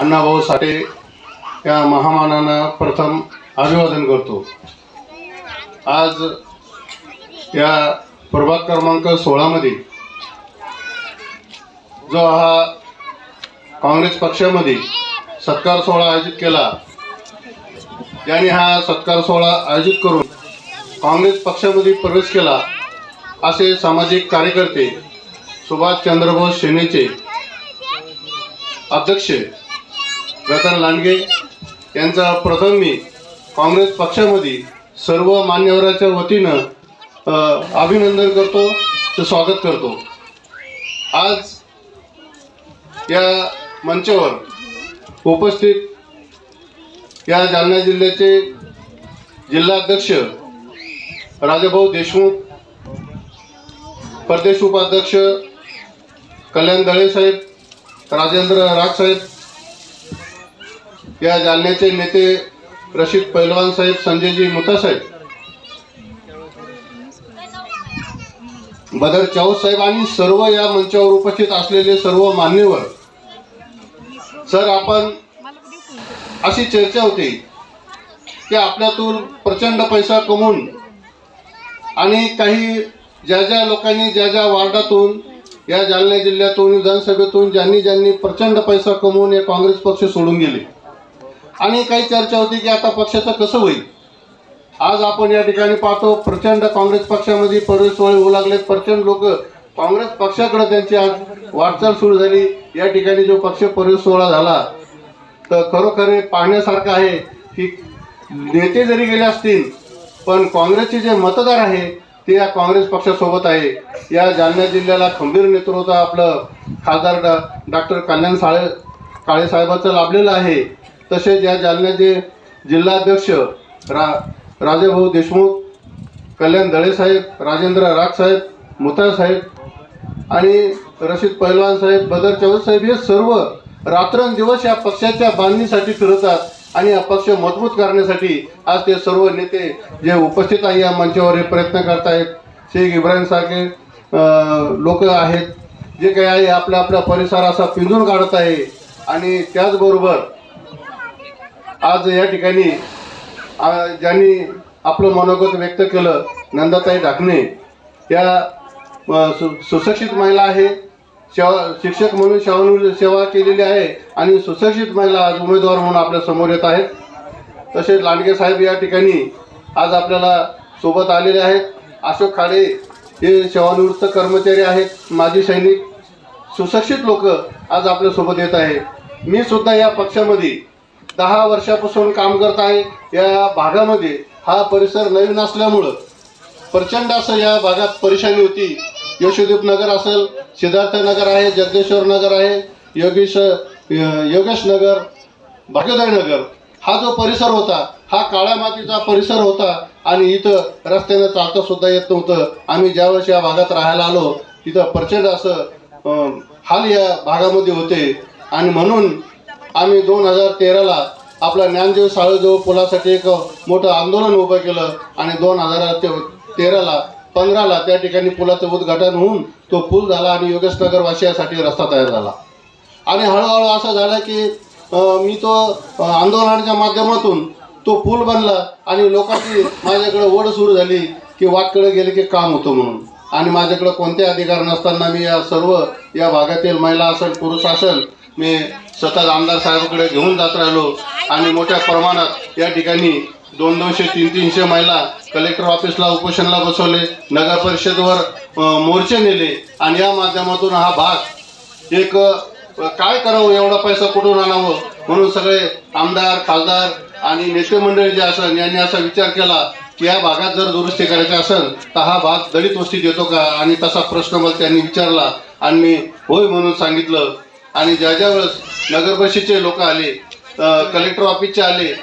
अण्णाभाऊ साठे या महामानांना प्रथम अभिवादन करतो. आज या प्रभाग क्रमांक सोळामध्ये जो हा काँग्रेस पक्षामध्ये सत्कार सोहळा आयोजित केला ज्यांनी हा सत्कार सोहळा आयोजित करून काँग्रेस पक्षामध्ये प्रवेश केला असे सामाजिक कार्यकर्ते सुभाष चंद्रबोस सेनेचे अध्यक्ष रतन लांडगे यांचा प्रथम मी काँग्रेस पक्षामध्ये सर्व मान्यवराच्या वतीनं अभिनंदन करतो ते स्वागत करतो. आज या मंचावर उपस्थित या जालना जिल्ह्याचे जिल्हाध्यक्ष राजाभाऊ देशमुख प्रदेश उपाध्यक्ष कल्याण दळे साहेब राजेंद्र राजसाहेब या जालन्याचे नेते रशीद पैलवान साहेब संजयजी मुता साहेब बदर चौद साहेब आणि सर्व या मंचावर उपस्थित असलेले सर्व मान्यवर सर आपण अशी चर्चा होती की आपल्यातून प्रचंड पैसा कमवून आणि काही ज्या ज्या लोकांनी ज्या ज्या वार्डातून या जालना जिल्ह्यातून विधानसभेतून ज्यांनी ज्यांनी प्रचंड पैसा कमवून हे काँग्रेस पक्ष सोडून गेले. आणि काही चर्चा होती की आता पक्षाचं कसं होईल? आज आपण या ठिकाणी पाहतो प्रचंड काँग्रेस पक्षामध्ये प्रवेश होऊ लागलेत. प्रचंड लोक काँग्रेस पक्षाकडे त्यांची आज वाटचाल सुरू झाली. या ठिकाणी जो पक्ष प्रवेश सोहळा झाला तर खरोखर पाहण्यासारखं आहे की नेते जरी गेले असतील पण काँग्रेसचे जे मतदार आहे ते या काँग्रेस पक्षासोबत आहे. या जालना जिल्ह्याला खंबीर नेतृत्व आपलं खासदार डॉक्टर कल्याण साळे काळेसाहेबाचं लाभलेलं आहे. तसेच या जालन्याचे जिल्हाध्यक्ष रा राजेभाऊ देशमुख कल्याण दळे साहेब राजेंद्र राजसाहेब साहेब आणि रशीद पैलवान साहेब बदर चौधरी साहेब हे सर्व रात्रंदिवस या पक्षाच्या बांधणीसाठी फिरतात आणि हा पक्ष मजबूत करण्यासाठी आज ते सर्व नेते जे उपस्थित आहे या मंचावर हे प्रयत्न करतायत. शेख इब्राहिम सारखे लोक आहेत. जे काही आहे आपल्या आपल्या परिसर असा पिंजून काढत आहे. आणि त्याचबरोबर आज या ठिकाणी ज्यांनी आपलं मनोगत व्यक्त केलं नंदाताई ढाकणे या सु सुशिक्षित महिला आहे सेवा शिक्षक म्हणून सेवा सेवा केलेली आहे आणि सुशिक्षित महिला आज उमेदवार म्हणून आपल्यासमोर येत आहेत. तसेच लांडगे साहेब या ठिकाणी आज आपल्याला सोबत आलेले आहेत. अशोक खाडे हे सेवानिवृत्त कर्मचारी आहेत माजी सैनिक. सुशिक्षित लोक आज आपल्यासोबत येत आहे मी सुद्धा या पक्षामध्ये दहा वर्षापासून काम करत आहे. या भागामध्ये हा परिसर नवीन असल्यामुळं प्रचंड असं या भागात परेशानी होती. यशोदीप नगर असेल सिद्धार्थ नगर आहे जगदेश्वर नगर आहे योगेश योगेश नगर भाग्योदय नगर. हा जो परिसर होता हा काळ्या मातीचा परिसर होता आणि इथं रस्त्यानं चालता सुद्धा येत नव्हतं. आम्ही ज्यावेळेस या भागात राहायला आलो तिथं प्रचंड असं हाल या भागामध्ये होते. आणि म्हणून आम्ही दोन हजार तेराला आपला ज्ञानदेव साळेजवळ पुलासाठी एक मोठं आंदोलन उभं केलं आणि दोन हजार ते तेराला पंधराला त्या ठिकाणी पुलाचं उद्घाटन होऊन तो पूल झाला आणि योगेशनगर वासियासाठी रस्ता तयार झाला. आणि हळूहळू असं झालं की मी तो आंदोलनाच्या माध्यमातून तो पूल बनला आणि लोकांची माझ्याकडे ओढ सुरू झाली की वाटकडे गेले की काम होतं म्हणून. आणि माझ्याकडे कोणते अधिकार नसताना मी या सर्व या भागातील महिला असेल पुरुष असेल मी स्वतः आमदार साहेबाकडे घेऊन जात राहिलो आणि मोठ्या प्रमाणात या ठिकाणी दोन दोनशे तीन तीनशे महिला कलेक्टर ऑफिसला उपोषणला बसवले नगर परिषदवर मोर्चे नेले आणि या माध्यमातून हा भाग एक काय करावं एवढा पैसा कुठून आणावं म्हणून सगळे आमदार खासदार आणि नेते मंडळी जे असेल यांनी असा विचार केला की या भागात जर दुरुस्ती करायची असेल तर हा भाग दलित वस्तीत येतो का? आणि तसा प्रश्न मला त्यांनी विचारला आणि मी होय म्हणून सांगितलं आणि ज्या ज्या वेळेस नगरपरिषदेचे लोक आले कलेक्टर ऑफिसचे आले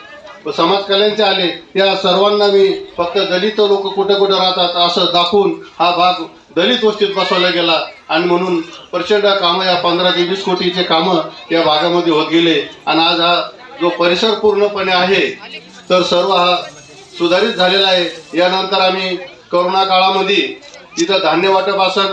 समाज कल्याणचे आले या सर्वांना मी फक्त दलित लोक कुठे कुठे राहतात असं दाखवून हा भाग दलित वस्तीत बसवला गेला. आणि म्हणून प्रचंड कामं या पंधरा ते वीस कोटीचे कामं या भागामध्ये होत गेले. आणि आज हा जो परिसर पूर्णपणे आहे तर सर्व हा सुधारित झालेला आहे. यानंतर आम्ही करोना काळामध्ये तिथं धान्य वाटप असेल